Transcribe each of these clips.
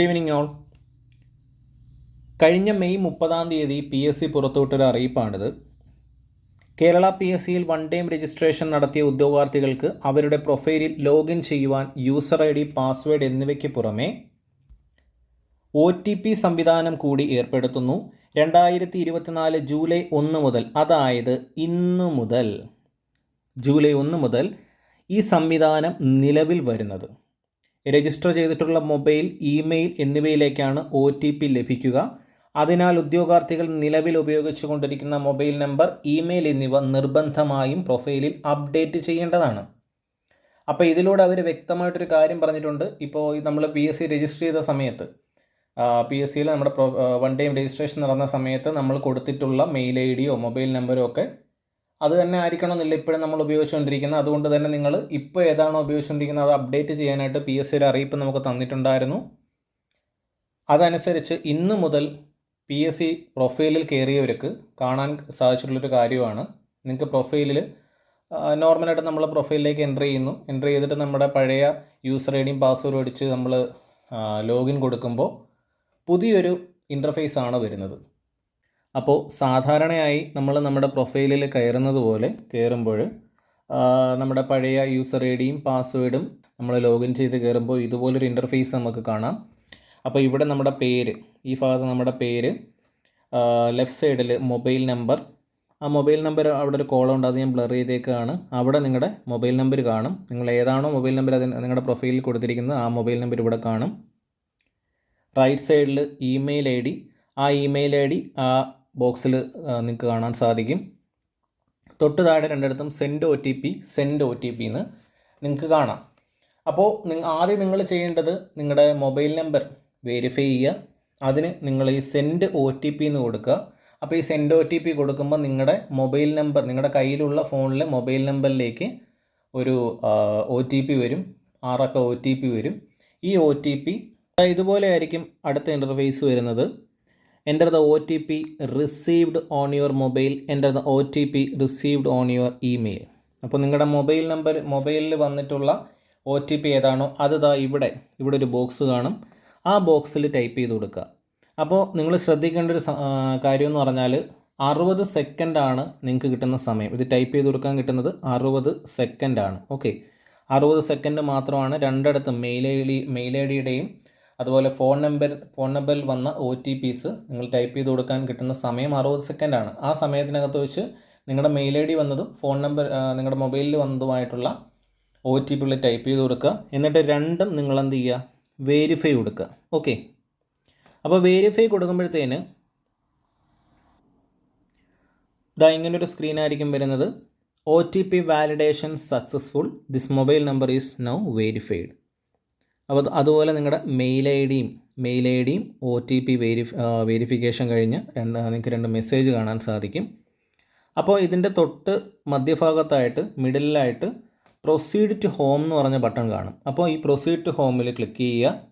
Good evening all. കഴിഞ്ഞ May മുപ്പതാം തീയതി പി എസ് സി പുറത്തുവിട്ടൊരു അറിയിപ്പാണിത്. കേരള പി എസ് സിയിൽ വൺ ടൈം രജിസ്ട്രേഷൻ നടത്തിയ ഉദ്യോഗാർത്ഥികൾക്ക് അവരുടെ പ്രൊഫൈലിൽ ലോഗിൻ ചെയ്യുവാൻ യൂസർ ഐ ഡി പാസ്വേഡ് എന്നിവയ്ക്ക് പുറമെ ഒ ടി പി സംവിധാനം കൂടി ഏർപ്പെടുത്തുന്നു. രണ്ടായിരത്തി ഇരുപത്തിനാല് ജൂലൈ ഒന്ന് മുതൽ അതായത് ഇന്ന് മുതൽ ജൂലൈ ഒന്ന് മുതൽ ഈ സംവിധാനം നിലവിൽ വരുന്നത്. രജിസ്റ്റർ ചെയ്തിട്ടുള്ള മൊബൈൽ ഇമെയിൽ എന്നിവയിലേക്കാണ് ഒ ലഭിക്കുക. അതിനാൽ ഉദ്യോഗാർത്ഥികൾ നിലവിൽ ഉപയോഗിച്ചു കൊണ്ടിരിക്കുന്ന മൊബൈൽ നമ്പർ ഇമെയിൽ എന്നിവ നിർബന്ധമായും പ്രൊഫൈലിൽ അപ്ഡേറ്റ് ചെയ്യേണ്ടതാണ്. അപ്പോൾ ഇതിലൂടെ അവർ വ്യക്തമായിട്ടൊരു കാര്യം പറഞ്ഞിട്ടുണ്ട്. ഇപ്പോൾ നമ്മൾ പി എസ് സി രജിസ്റ്റർ ചെയ്ത സമയത്ത് പി എസ് സിയിൽ നമ്മുടെ വൺ ടൈം രജിസ്ട്രേഷൻ നടന്ന സമയത്ത് നമ്മൾ കൊടുത്തിട്ടുള്ള മെയിൽ ഐ ഡിയോ മൊബൈൽ നമ്പരോ ഒക്കെ അത് തന്നെ ആയിരിക്കണമെന്നില്ല ഇപ്പോഴും നമ്മൾ ഉപയോഗിച്ചുകൊണ്ടിരിക്കുന്നത്. അതുകൊണ്ട് തന്നെ നിങ്ങൾ ഇപ്പോൾ ഏതാണോ ഉപയോഗിച്ചുകൊണ്ടിരിക്കുന്നത് അത് അപ്ഡേറ്റ് ചെയ്യാനായിട്ട് പി എസ് സിയുടെ അറിയിപ്പ് നമുക്ക് തന്നിട്ടുണ്ടായിരുന്നു. അതനുസരിച്ച് ഇന്ന് മുതൽ പി എസ് സി പ്രൊഫൈലിൽ കയറിയവർക്ക് കാണാൻ സാധിച്ചിട്ടുള്ളൊരു കാര്യമാണ്. നിങ്ങൾക്ക് പ്രൊഫൈലിൽ നോർമലായിട്ട് നമ്മൾ പ്രൊഫൈലിലേക്ക് എന്റർ ചെയ്യുന്നു. എന്റർ ചെയ്തിട്ട് നമ്മുടെ പഴയ യൂസർ ഐ ഡിയും പാസ്വേഡും അടിച്ച് നമ്മൾ ലോഗിൻ കൊടുക്കുമ്പോൾ പുതിയൊരു ഇന്റർഫേസ് ആണ് വരുന്നത്. അപ്പോൾ സാധാരണയായി നമ്മൾ നമ്മുടെ പ്രൊഫൈലിൽ കയറുന്നത് പോലെ കയറുമ്പോൾ നമ്മുടെ പഴയ യൂസർ ഐ ഡിയും പാസ്വേഡും നമ്മൾ ലോഗിൻ ചെയ്ത് കയറുമ്പോൾ ഇതുപോലൊരു ഇന്റർഫേസ് നമുക്ക് കാണാം. അപ്പോൾ ഇവിടെ നമ്മുടെ പേര് ഈ ഭാഗത്ത് നമ്മുടെ പേര് ലെഫ്റ്റ് സൈഡിൽ മൊബൈൽ നമ്പർ ആ മൊബൈൽ നമ്പർ അവിടെ ഒരു കോളം ഉണ്ട് അത് ഞാൻ ബ്ലർ ചെയ്തേക്കാണ്. അവിടെ നിങ്ങളുടെ മൊബൈൽ നമ്പർ കാണും. നിങ്ങൾ ഏതാണോ മൊബൈൽ നമ്പർ അതിന് നിങ്ങളുടെ പ്രൊഫൈലിൽ കൊടുത്തിരിക്കുന്നത് ആ മൊബൈൽ നമ്പർ ഇവിടെ കാണും. റൈറ്റ് സൈഡിൽ ഇമെയിൽ ഐ ഡി. ആ ഇമെയിൽ ഐ ഡി ആ ബോക്സിൽ നിങ്ങൾക്ക് കാണാൻ സാധിക്കും. തൊട്ട് താഴെ രണ്ടിടത്തും send O T P send O T P എന്ന് നിങ്ങൾക്ക് കാണാം. അപ്പോൾ നിങ്ങൾ ആദ്യം നിങ്ങൾ ചെയ്യേണ്ടത് നിങ്ങളുടെ മൊബൈൽ നമ്പർ വെരിഫൈ ചെയ്യുക. അതിന് നിങ്ങൾ ഈ സെൻഡ് ഒ ടി പി എന്ന് കൊടുക്കുക. അപ്പോൾ ഈ സെൻഡ് ഒ ടി പി കൊടുക്കുമ്പോൾ നിങ്ങളുടെ മൊബൈൽ നമ്പർ നിങ്ങളുടെ കയ്യിലുള്ള ഫോണിലെ മൊബൈൽ നമ്പറിലേക്ക് ഒരു ഒ ടി പി വരും. ആറക്ക ഒ ടി പി വരും. ഈ ഒ ടി പി ഇതുപോലെ ആയിരിക്കും അടുത്ത ഇന്റർഫേസ് വരുന്നത്. Enter the O T P received on your mobile enter the O T P received on your email അപ്പോൾ നിങ്ങളുടെ മൊബൈൽ നമ്പർ മൊബൈലിൽ വന്നിട്ടുള്ള ഒ ടി പി ഏതാണോ അത് ദാ ഇവിടെ ഇവിടെ ഒരു ബോക്സ് കാണും. ആ ബോക്സിൽ ടൈപ്പ് ചെയ്ത് കൊടുക്കുക അപ്പോൾ നിങ്ങൾ ശ്രദ്ധിക്കേണ്ട ഒരു കാര്യം എന്ന് പറഞ്ഞാൽ അറുപത് സെക്കൻഡാണ് നിങ്ങൾക്ക് കിട്ടുന്ന സമയം. ഇത് ടൈപ്പ് ചെയ്ത് കൊടുക്കാൻ കിട്ടുന്നത് അറുപത് സെക്കൻഡാണ് ഓക്കെ അറുപത് സെക്കൻഡ് മാത്രമാണ് രണ്ടിടത്തും mail I D mail I ഡിയുടെയും അതുപോലെ ഫോൺ നമ്പർ ഫോൺ നമ്പറിൽ വന്ന ഒ ടി പീസ് നിങ്ങൾ ടൈപ്പ് ചെയ്ത് കൊടുക്കാൻ കിട്ടുന്ന സമയം അറുപത് സെക്കൻഡാണ് ആ സമയത്തിനകത്ത് വെച്ച് നിങ്ങളുടെ മെയിൽ ഐ ഡി വന്നതും ഫോൺ നമ്പർ നിങ്ങളുടെ മൊബൈലിൽ വന്നതുമായിട്ടുള്ള ഒ ടി പികൾ ടൈപ്പ് ചെയ്ത് കൊടുക്കുക. എന്നിട്ട് രണ്ടും നിങ്ങൾ എന്ത് ചെയ്യുക? വേരിഫൈ കൊടുക്കുക. ഓക്കെ അപ്പോൾ വേരിഫൈ കൊടുക്കുമ്പോഴത്തേന് ഇതാ ഇങ്ങനൊരു സ്ക്രീൻ ആയിരിക്കും വരുന്നത്. O T P validation successful this mobile number is now verified അപ്പോൾ അതുപോലെ നിങ്ങളുടെ മെയിൽ ഐ ഡിയും മെയിൽ ഐ ഡിയും ഒ ടി പി വെരിഫ് വെരിഫിക്കേഷൻ കഴിഞ്ഞ് രണ്ട് നിങ്ങൾക്ക് രണ്ട് മെസ്സേജ് കാണാൻ സാധിക്കും. അപ്പോൾ ഇതിന്റെ തൊട്ട് മധ്യഭാഗത്തായിട്ട് മിഡിലായിട്ട് പ്രൊസീഡ് ടു ഹോം എന്ന് പറഞ്ഞ ബട്ടൺ കാണും. അപ്പോൾ ഈ പ്രൊസീഡ് ടു ഹോമിൽ ക്ലിക്ക് ചെയ്യുക.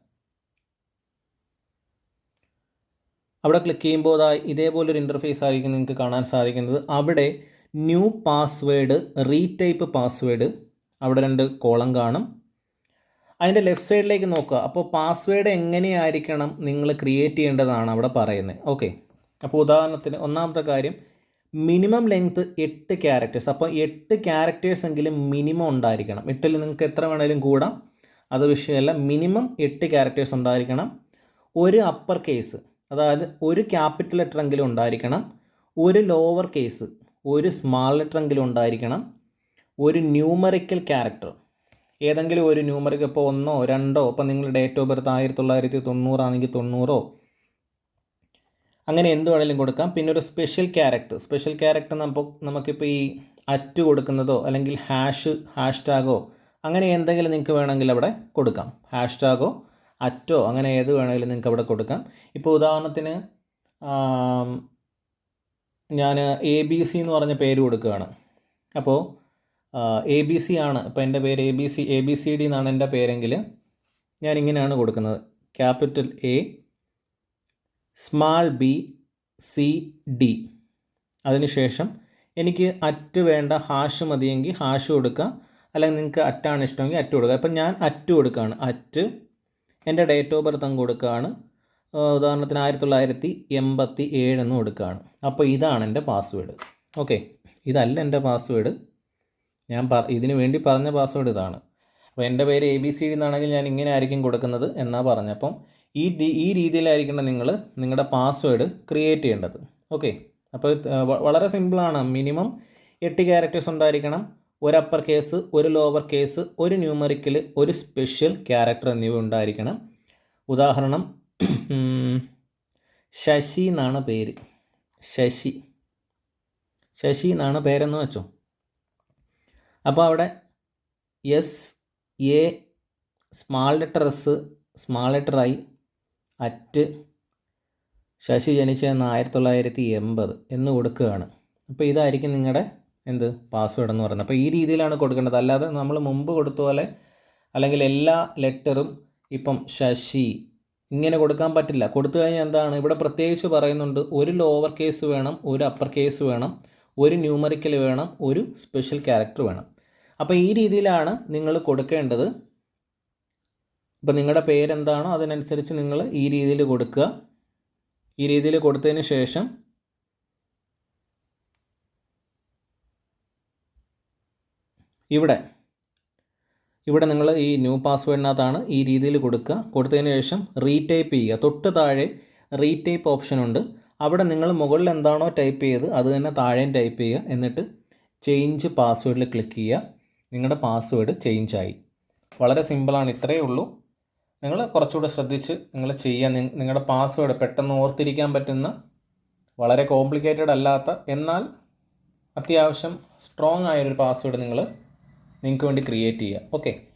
അവിടെ ക്ലിക്ക് ചെയ്യുമ്പോൾ ഇതേപോലൊരു ഇന്റർഫേസ് ആയിരിക്കും നിങ്ങൾക്ക് കാണാൻ സാധിക്കുന്നത്. അവിടെ ന്യൂ പാസ്വേഡ് റീടൈപ്പ് പാസ്വേഡ് അവിടെ രണ്ട് കോളം കാണും. അതിന്റെ ലെഫ്റ്റ് സൈഡിലേക്ക് നോക്കുക. അപ്പോൾ പാസ്വേഡ് എങ്ങനെയായിരിക്കണം നിങ്ങൾ ക്രിയേറ്റ് ചെയ്യേണ്ടതാണ് അവിടെ പറയുന്നത് ഓക്കെ അപ്പോൾ ഉദാഹരണത്തിന് ഒന്നാമത്തെ കാര്യം മിനിമം ലെങ്ത് എട്ട് ക്യാരക്ടേഴ്സ് അപ്പോൾ എട്ട് ക്യാരക്ടേഴ്സ് എങ്കിലും മിനിമം ഉണ്ടായിരിക്കണം. എട്ടിൽ നിങ്ങൾക്ക് എത്ര വേണേലും കൂടാം. അത് വിഷയമല്ല. മിനിമം എട്ട് ക്യാരക്ടേഴ്സ് ഉണ്ടായിരിക്കണം. ഒരു അപ്പർ കേസ് അതായത് ഒരു ക്യാപിറ്റൽ ലെറ്റർ എങ്കിലും ഉണ്ടായിരിക്കണം. ഒരു ലോവർ കേസ് ഒരു സ്മാൾ ലെറ്റർ എങ്കിലും ഉണ്ടായിരിക്കണം. ഒരു ന്യൂമറിക്കൽ ക്യാരക്ടർ ഏതെങ്കിലും ഒരു ന്യൂമറിക് ഇപ്പോൾ ഒന്നോ രണ്ടോ ഇപ്പോൾ നിങ്ങൾ ഡേറ്റ് ഓഫ് ബർത്ത് ആയിരത്തി തൊള്ളായിരത്തി തൊണ്ണൂറാണെങ്കിൽ തൊണ്ണൂറോ? അങ്ങനെ എന്ത് വേണമെങ്കിലും കൊടുക്കാം. പിന്നെ ഒരു സ്പെഷ്യൽ ക്യാരക്ടർ സ്പെഷ്യൽ ക്യാരക്ടർ നമുക്ക് നമുക്കിപ്പോൾ ഈ അറ്റ് കൊടുക്കുന്നതോ അല്ലെങ്കിൽ ഹാഷ് ഹാഷ് ടാഗോ അങ്ങനെ എന്തെങ്കിലും നിങ്ങൾക്ക് വേണമെങ്കിൽ അവിടെ കൊടുക്കാം. ഹാഷ് ടാഗോ അറ്റോ അങ്ങനെ ഏത് വേണമെങ്കിലും നിങ്ങൾക്ക് അവിടെ കൊടുക്കാം. ഇപ്പോൾ ഉദാഹരണത്തിന് ഞാൻ എ ബി സി എന്ന് പറഞ്ഞ പേര് കൊടുക്കുകയാണ്. അപ്പോൾ എ ബി സി ആണ്. ഇപ്പോൾ എന്റെ പേര് A B C A B C D എന്നാണ് എന്റെ പേരെങ്കിൽ ഞാൻ ഇങ്ങനെയാണ് കൊടുക്കുന്നത്. Capital A small B C D അതിനുശേഷം എനിക്ക് അറ്റ് വേണ്ട ഹാഷ് മതിയെങ്കിൽ ഹാഷ് കൊടുക്കുക. അല്ലെങ്കിൽ നിങ്ങൾക്ക് അറ്റാണ് ഇഷ്ടമെങ്കിൽ അറ്റ് കൊടുക്കുക. അപ്പം ഞാൻ അറ്റ് കൊടുക്കുകയാണ്. അറ്റ് എന്റെ ഡേറ്റ് ഓഫ് ബർത്ത് അങ്ങ് കൊടുക്കുകയാണ്. ഉദാഹരണത്തിന് ആയിരത്തി തൊള്ളായിരത്തി എൺപത്തി ഏഴെന്ന് കൊടുക്കുകയാണ്. അപ്പോൾ ഇതാണ് എന്റെ പാസ്വേഡ് ഓക്കെ ഇതല്ല എന്റെ പാസ്വേഡ് ഞാൻ പറ ഇതിനു വേണ്ടി പറഞ്ഞ പാസ്വേഡ് ഇതാണ്. അപ്പോൾ എന്റെ പേര് എ ബി സി എന്നാണെങ്കിൽ ഞാൻ ഇങ്ങനെ ആയിരിക്കും കൊടുക്കുന്നത് എന്നാ പറഞ്ഞപ്പം ഈ ഈ രീതിയിലായിരിക്കണം നിങ്ങൾ നിങ്ങളുടെ പാസ്വേഡ് ക്രിയേറ്റ് ചെയ്യേണ്ടത്. ഓക്കെ അപ്പോൾ വളരെ സിമ്പിളാണ് മിനിമം എട്ട് ക്യാരക്ടേഴ്സ് ഉണ്ടായിരിക്കണം. ഒരു അപ്പർ കേസ് ഒരു ലോവർ കേസ് ഒരു ന്യൂമറിക്കൽ ഒരു സ്പെഷ്യൽ ക്യാരക്ടർ എന്നിവ ഉണ്ടായിരിക്കണം. ഉദാഹരണം ശശി എന്നാണ് പേര്. ശശി. ശശി എന്നാണ് പേരെന്ന് വെച്ചോ? അപ്പോൾ അവിടെ S A small letter S small letter I at Sashi ജനിച്ചതെന്ന് ആയിരത്തി തൊള്ളായിരത്തി എൺപത് എന്ന് കൊടുക്കുകയാണ്. അപ്പോൾ ഇതായിരിക്കും നിങ്ങളുടെ എന്ത് പാസ്വേഡ് എന്ന് പറയുന്നത്. അപ്പോൾ ഈ രീതിയിലാണ് കൊടുക്കേണ്ടത്. അല്ലാതെ നമ്മൾ മുമ്പ് കൊടുത്ത പോലെ അല്ലെങ്കിൽ എല്ലാ ലെറ്ററും ഇപ്പം ശശി ഇങ്ങനെ കൊടുക്കാൻ പറ്റില്ല. കൊടുത്തു കഴിഞ്ഞാൽ എന്താണ്? ഇവിടെ പ്രത്യേകിച്ച് പറയുന്നുണ്ട് ഒരു ലോവർ കേസ് വേണം ഒരു അപ്പർ കേസ് വേണം ഒരു ന്യൂമറിക്കൽ വേണം ഒരു സ്പെഷ്യൽ ക്യാരക്ടർ വേണം. അപ്പോൾ ഈ രീതിയിലാണ് നിങ്ങൾ കൊടുക്കേണ്ടത്. അപ്പോൾ നിങ്ങളുടെ പേരെന്താണോ അതിനനുസരിച്ച് നിങ്ങൾ ഈ രീതിയിൽ കൊടുക്കുക. ഈ രീതിയിൽ കൊടുത്തതിന് ശേഷം ഇവിടെ ഇവിടെ നിങ്ങൾ ഈ ന്യൂ പാസ്വേഡിനകത്താണ് ഈ രീതിയിൽ കൊടുക്കുക. കൊടുത്തതിന് ശേഷം റീടൈപ്പ് ചെയ്യുക. തൊട്ട് താഴെ റീടൈപ്പ് ഓപ്ഷൻ ഉണ്ട്. അവിടെ നിങ്ങൾ മുകളിൽ എന്താണോ ടൈപ്പ് ചെയ്ത് അത് തന്നെ താഴെയും ടൈപ്പ് ചെയ്യുക. എന്നിട്ട് ചേഞ്ച് പാസ്വേഡിൽ ക്ലിക്ക് ചെയ്യുക. നിങ്ങളുടെ പാസ്വേഡ് ചേഞ്ച് ആയി. വളരെ സിമ്പിളാണ് ഇത്രയേ ഉള്ളൂ. നിങ്ങൾ കുറച്ചുകൂടെ ശ്രദ്ധിച്ച് നിങ്ങൾ ചെയ്യാൻ നിങ്ങളുടെ പാസ്വേഡ് പെട്ടെന്ന് ഓർത്തിരിക്കാൻ പറ്റുന്ന വളരെ കോംപ്ലിക്കേറ്റഡ് അല്ലാത്ത എന്നാൽ അത്യാവശ്യം സ്ട്രോങ് ആയൊരു പാസ്വേഡ് നിങ്ങൾ നിങ്ങൾക്ക് വേണ്ടി ക്രിയേറ്റ് ചെയ്യുക. ഓക്കെ